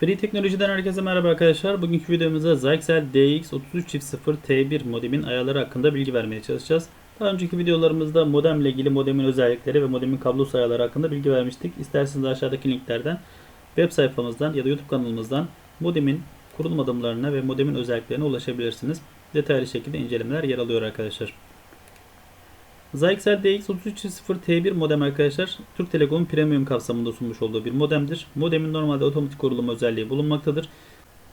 Free Teknoloji'den herkese merhaba arkadaşlar. Bugünkü videomuzda Zyxel DX3300 T1 modemin ayarları hakkında bilgi vermeye çalışacağız. Daha önceki videolarımızda modem ile ilgili modemin özellikleri ve modemin kablosu ayarları hakkında bilgi vermiştik. İsterseniz aşağıdaki linklerden web sayfamızdan ya da YouTube kanalımızdan modemin kurulum adımlarına ve modemin özelliklerine ulaşabilirsiniz. Detaylı şekilde incelemeler yer alıyor arkadaşlar. Zyxel DX3300 T1 modem arkadaşlar Türk Telekom Premium kapsamında sunmuş olduğu bir modemdir. Modemin normalde otomatik kurulum özelliği bulunmaktadır.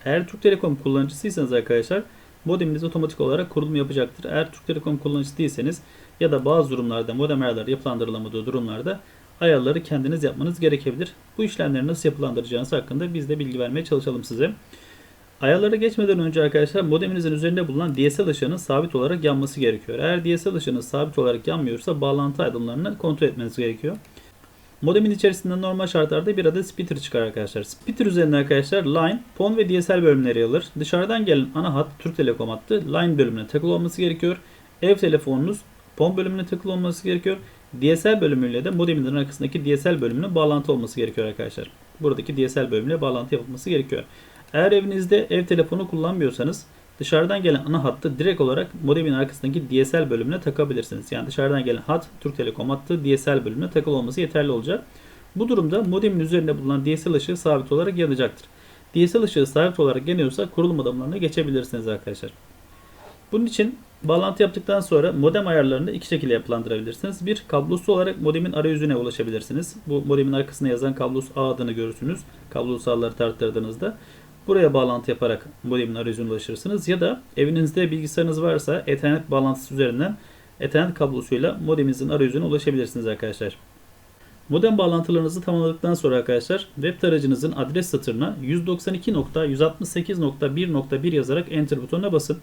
Eğer Türk Telekom kullanıcısıysanız arkadaşlar modeminiz otomatik olarak kurulum yapacaktır. Eğer Türk Telekom kullanıcısı değilseniz ya da bazı durumlarda modem ayarları yapılandırılamadığı durumlarda ayarları kendiniz yapmanız gerekebilir. Bu işlemleri nasıl yapılandıracağınız hakkında biz de bilgi vermeye çalışalım size. Ayarlara geçmeden önce arkadaşlar modeminizin üzerinde bulunan DSL ışığının sabit olarak yanması gerekiyor. Eğer DSL ışığınız sabit olarak yanmıyorsa bağlantı aydınlarını kontrol etmeniz gerekiyor. Modemin içerisinde normal şartlarda bir adet splitter çıkar arkadaşlar. Splitter üzerinde arkadaşlar line, PON ve DSL bölümleri alır. Dışarıdan gelen ana hat Türk Telekom hattı line bölümüne takılı olması gerekiyor. Ev telefonunuz PON bölümüne takılı olması gerekiyor. DSL bölümüyle de modemin arkasındaki DSL bölümüne bağlantı olması gerekiyor arkadaşlar. Buradaki DSL bölümüyle bağlantı yapılması gerekiyor. Eğer evinizde ev telefonu kullanmıyorsanız dışarıdan gelen ana hattı direkt olarak modemin arkasındaki DSL bölümüne takabilirsiniz. Yani dışarıdan gelen hat Türk Telekom hattı DSL bölümüne takılı olması yeterli olacak. Bu durumda modemin üzerinde bulunan DSL ışığı sabit olarak yanacaktır. DSL ışığı sabit olarak yanıyorsa kurulum adımlarına geçebilirsiniz arkadaşlar. Bunun için bağlantı yaptıktan sonra modem ayarlarını iki şekilde yapılandırabilirsiniz. Bir kablosu olarak modemin arayüzüne ulaşabilirsiniz. Bu modemin arkasına yazan kablosu A adını görürsünüz. Kablosuz ağları tarttırdığınızda. Buraya bağlantı yaparak modemin arayüzüne ulaşırsınız. Ya da evinizde bilgisayarınız varsa Ethernet bağlantısı üzerinden Ethernet kablosuyla modeminizin arayüzüne ulaşabilirsiniz arkadaşlar. Modem bağlantılarınızı tamamladıktan sonra arkadaşlar web tarayıcınızın adres satırına 192.168.1.1 yazarak enter butonuna basın.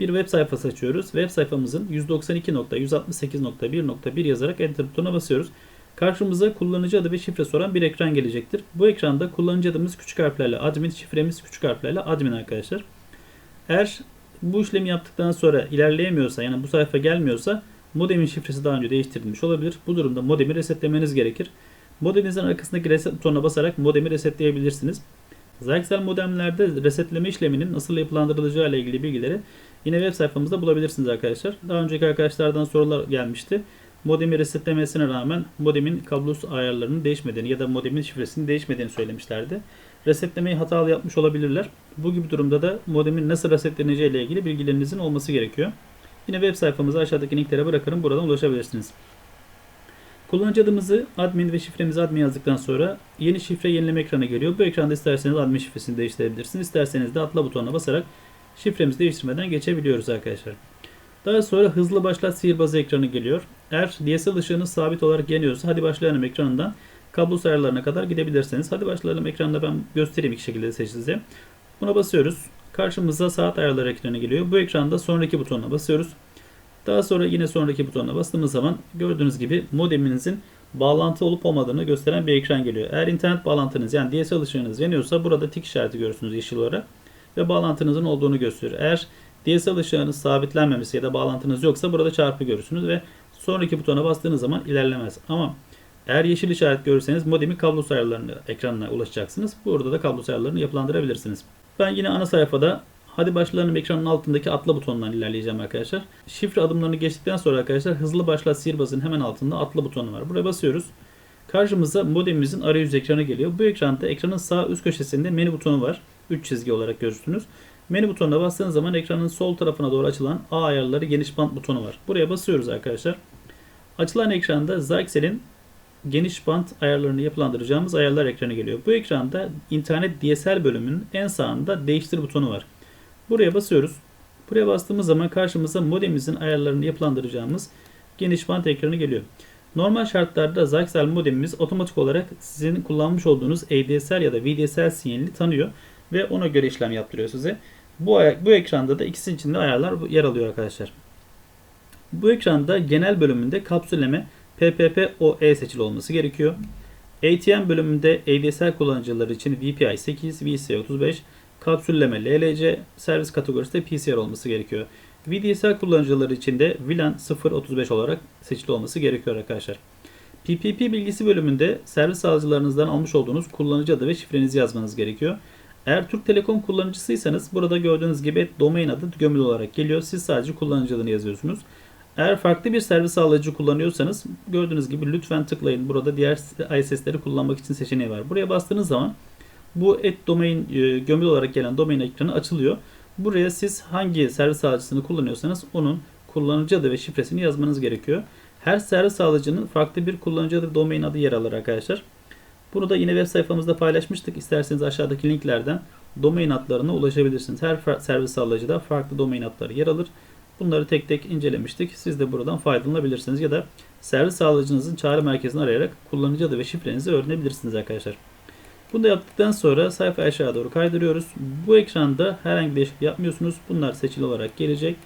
Bir web sayfası açıyoruz. Web sayfamızın 192.168.1.1 yazarak enter butonuna basıyoruz. Karşımıza kullanıcı adı ve şifre soran bir ekran gelecektir. Bu ekranda kullanıcı adımız küçük harflerle admin, şifremiz küçük harflerle admin arkadaşlar. Eğer bu işlemi yaptıktan sonra ilerleyemiyorsa yani bu sayfa gelmiyorsa modemin şifresi daha önce değiştirilmiş olabilir. Bu durumda modemi resetlemeniz gerekir. Modeminizin arkasındaki reset butonuna basarak modemi resetleyebilirsiniz. Zyxel modemlerde resetleme işleminin nasıl yapılandırılacağı ile ilgili bilgileri yine web sayfamızda bulabilirsiniz arkadaşlar. Daha önceki arkadaşlardan sorular gelmişti modemi resetlemesine rağmen modemin kablosu ayarlarının değişmediğini ya da modemin şifresinin değişmediğini söylemişlerdi. Resetlemeyi hatalı yapmış olabilirler. Bu gibi durumda da modemin nasıl resetleneceği ile ilgili bilgilerinizin olması gerekiyor. Yine web sayfamızı aşağıdaki linklere bırakırım. Buradan ulaşabilirsiniz. Kullanıcı adımızı admin ve şifremizi admin yazdıktan sonra yeni şifre yenileme ekranı geliyor. Bu ekranda isterseniz admin şifresini değiştirebilirsiniz. İsterseniz de atla butonuna basarak şifremizi değiştirmeden geçebiliyoruz arkadaşlar. Daha sonra hızlı başlat sihirbazı ekranı geliyor. Eğer DSL ışığınız sabit olarak yanıyorsa hadi başlayalım ekranından kablo ayarlarına kadar gidebilirsiniz. Hadi başlayalım ekranında ben göstereyim iki şekilde size. Buna basıyoruz. Karşımıza saat ayarları ekranı geliyor. Bu ekranda sonraki butonuna basıyoruz. Daha sonra yine sonraki butonuna bastığımız zaman gördüğünüz gibi modeminizin bağlantı olup olmadığını gösteren bir ekran geliyor. Eğer internet bağlantınız yani DSL ışığınız yanıyorsa burada tik işareti görürsünüz yeşil olarak ve bağlantınızın olduğunu gösteriyor. Eğer DSL ışığınız sabitlenmemesi ya da bağlantınız yoksa burada çarpı görürsünüz ve sonraki butona bastığınız zaman ilerlemez. Ama eğer yeşil işaret görürseniz modemi kablo ayarlarını ekranına ulaşacaksınız. Burada da kablo ayarlarını yapılandırabilirsiniz. Ben yine ana sayfada hadi başlayalım ekranın altındaki atla butonundan ilerleyeceğim arkadaşlar. Şifre adımlarını geçtikten sonra arkadaşlar hızlı başlat sihirbazın hemen altında atla butonu var. Buraya basıyoruz. Karşımıza modemimizin arayüz ekranı geliyor. Bu ekranda ekranın sağ üst köşesinde menü butonu var. 3 çizgi olarak görürsünüz. Menü butonuna bastığınız zaman ekranın sol tarafına doğru açılan A ayarları geniş band butonu var. Buraya basıyoruz arkadaşlar. Açılan ekranda Zyxel'in geniş band ayarlarını yapılandıracağımız ayarlar ekranı geliyor. Bu ekranda internet DSL bölümünün en sağında değiştir butonu var. Buraya basıyoruz. Buraya bastığımız zaman karşımıza modemimizin ayarlarını yapılandıracağımız geniş band ekranı geliyor. Normal şartlarda Zyxel modemimiz otomatik olarak sizin kullanmış olduğunuz ADSL ya da VDSL sinyalini tanıyor ve ona göre işlem yaptırıyor size. Bu, bu ekranda da ikisinin içinde ayarlar yer alıyor arkadaşlar. Bu ekranda genel bölümünde kapsülleme PPP-OE seçili olması gerekiyor. ATM bölümünde ADSL kullanıcıları için VPI 8, VC 35, kapsülleme LLC, servis kategorisi de PCR olması gerekiyor. VDSL kullanıcıları için de VLAN 035 olarak seçili olması gerekiyor arkadaşlar. PPP bilgisi bölümünde servis sağlayıcılarınızdan almış olduğunuz kullanıcı adı ve şifrenizi yazmanız gerekiyor. Eğer Türk Telekom kullanıcısıysanız burada gördüğünüz gibi domain adı gömülü olarak geliyor. Siz sadece kullanıcı adını yazıyorsunuz. Eğer farklı bir servis sağlayıcı kullanıyorsanız gördüğünüz gibi lütfen tıklayın. Burada diğer ISS'leri kullanmak için seçeneği var. Buraya bastığınız zaman bu et domain e, gömülü olarak gelen domain ekranı açılıyor. Buraya siz hangi servis sağlayıcısını kullanıyorsanız onun kullanıcı adı ve şifresini yazmanız gerekiyor. Her servis sağlayıcının farklı bir kullanıcı adı domain adı yer alır arkadaşlar. Bunu da yine web sayfamızda paylaşmıştık. İsterseniz aşağıdaki linklerden domain adlarına ulaşabilirsiniz. Her servis sağlayıcıda farklı domain adları yer alır. Bunları tek tek incelemiştik. Siz de buradan faydalanabilirsiniz ya da servis sağlayıcınızın çağrı merkezini arayarak kullanıcı adı ve şifrenizi öğrenebilirsiniz arkadaşlar. Bunu da yaptıktan sonra sayfa aşağı doğru kaydırıyoruz. Bu ekranda herhangi bir değişiklik yapmıyorsunuz. Bunlar seçili olarak gelecek.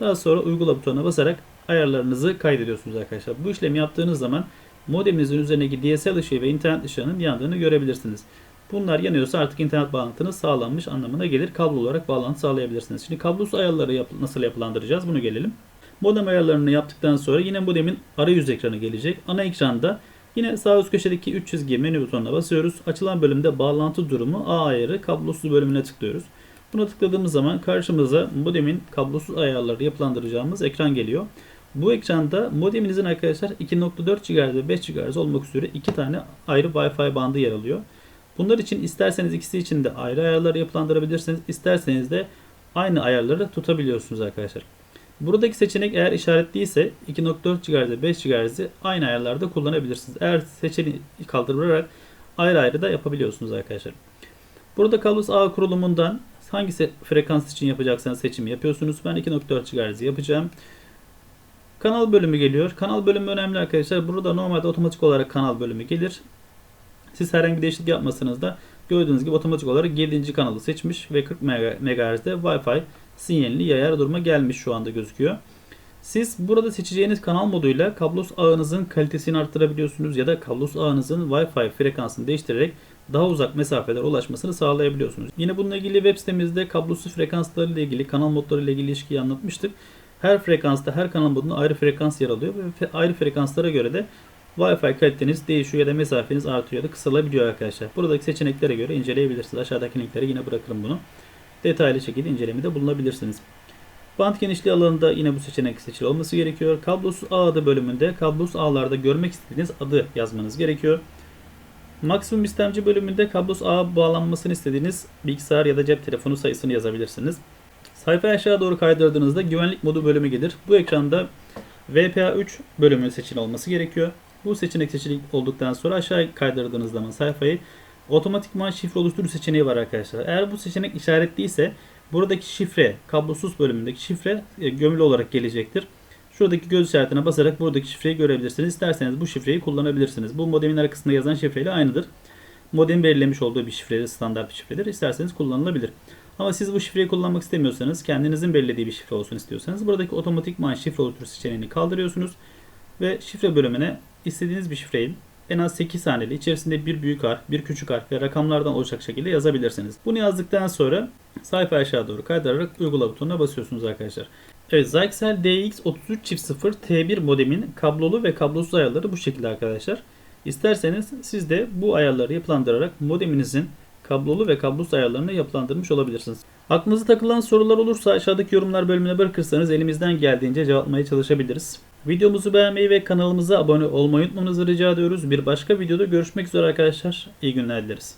Daha sonra uygula butonuna basarak ayarlarınızı kaydediyorsunuz arkadaşlar. Bu işlemi yaptığınız zaman modeminizin üzerindeki DSL ışığı ve internet ışığının yandığını görebilirsiniz. Bunlar yanıyorsa artık internet bağlantınız sağlanmış anlamına gelir. Kablo olarak bağlantı sağlayabilirsiniz. Şimdi kablosuz ayarları yap nasıl yapılandıracağız bunu gelelim. Modem ayarlarını yaptıktan sonra yine modemin arayüz ekranı gelecek. Ana ekranda yine sağ üst köşedeki 3 çizgi menü butonuna basıyoruz. Açılan bölümde bağlantı durumu A ayarı kablosuz bölümüne tıklıyoruz. Buna tıkladığımız zaman karşımıza modemin kablosuz ayarları yapılandıracağımız ekran geliyor. Bu ekranda modeminizin arkadaşlar 2.4 GHz ve 5 GHz olmak üzere iki tane ayrı Wi-Fi bandı yer alıyor. Bunlar için isterseniz ikisi için de ayrı ayarlar yapılandırabilirsiniz. İsterseniz de aynı ayarları tutabiliyorsunuz arkadaşlar. Buradaki seçenek eğer işaretliyse 2.4 GHz ve 5 GHz'i aynı ayarlarda kullanabilirsiniz. Eğer seçeneği kaldırarak ayrı ayrı da yapabiliyorsunuz arkadaşlar. Burada kablosuz ağ kurulumundan hangi frekans için yapacaksanız seçimi yapıyorsunuz. Ben 2.4 GHz yapacağım. Kanal bölümü geliyor. Kanal bölümü önemli arkadaşlar. Burada normalde otomatik olarak kanal bölümü gelir. Siz herhangi bir değişiklik yapmasanız da gördüğünüz gibi otomatik olarak 7. kanalı seçmiş ve 40 MHz'de Wi-Fi sinyalini yayar duruma gelmiş şu anda gözüküyor. Siz burada seçeceğiniz kanal moduyla kablosuz ağınızın kalitesini arttırabiliyorsunuz ya da kablosuz ağınızın Wi-Fi frekansını değiştirerek daha uzak mesafelere ulaşmasını sağlayabiliyorsunuz. Yine bununla ilgili web sitemizde kablosuz frekansları ile ilgili, kanal modları ile ilgili ilişkiyi anlatmıştık. Her frekansta, her kanal modunda ayrı frekans yer alıyor ve ayrı frekanslara göre de Wi-Fi kaliteniz değişiyor ya da mesafeniz artıyor ya da kısalabiliyor arkadaşlar. Buradaki seçeneklere göre inceleyebilirsiniz. Aşağıdaki linkleri yine bırakırım bunu. Detaylı şekilde incelemede bulunabilirsiniz. Band genişliği alanında yine bu seçenek seçili olması gerekiyor. Kablosuz ağ adı bölümünde kablosuz ağlarda görmek istediğiniz adı yazmanız gerekiyor. Maksimum istemci bölümünde kablosuz ağa bağlanmasını istediğiniz bilgisayar ya da cep telefonu sayısını yazabilirsiniz. Sayfayı aşağı doğru kaydırdığınızda güvenlik modu bölümü gelir. Bu ekranda VPA3 bölümü seçili olması gerekiyor. Bu seçenek seçili olduktan sonra aşağı kaydırdığınız zaman sayfayı otomatikman şifre oluştur seçeneği var arkadaşlar. Eğer bu seçenek işaretliyse buradaki şifre kablosuz bölümündeki şifre e, gömülü olarak gelecektir. Şuradaki göz işaretine basarak buradaki şifreyi görebilirsiniz. İsterseniz bu şifreyi kullanabilirsiniz. Bu modemin arkasında yazan şifreyle aynıdır. Modem belirlemiş olduğu bir şifredir, standart bir şifredir. İsterseniz kullanılabilir. Ama siz bu şifreyi kullanmak istemiyorsanız, kendinizin belirlediği bir şifre olsun istiyorsanız buradaki otomatikman şifre oluştur seçeneğini kaldırıyorsunuz ve şifre bölümüne istediğiniz bir şifreyi en az 8 haneli içerisinde bir büyük harf, bir küçük harf ve rakamlardan olacak şekilde yazabilirsiniz. Bunu yazdıktan sonra sayfa aşağı doğru kaydırarak uygula butonuna basıyorsunuz arkadaşlar. Evet Zyxel DX3300 T1 modemin kablolu ve kablosuz ayarları bu şekilde arkadaşlar. İsterseniz siz de bu ayarları yapılandırarak modeminizin kablolu ve kablosuz ayarlarını yapılandırmış olabilirsiniz. Aklınıza takılan sorular olursa aşağıdaki yorumlar bölümüne bırakırsanız elimizden geldiğince cevaplamaya çalışabiliriz. Videomuzu beğenmeyi ve kanalımıza abone olmayı unutmamanızı rica ediyoruz. Bir başka videoda görüşmek üzere arkadaşlar. İyi günler dileriz.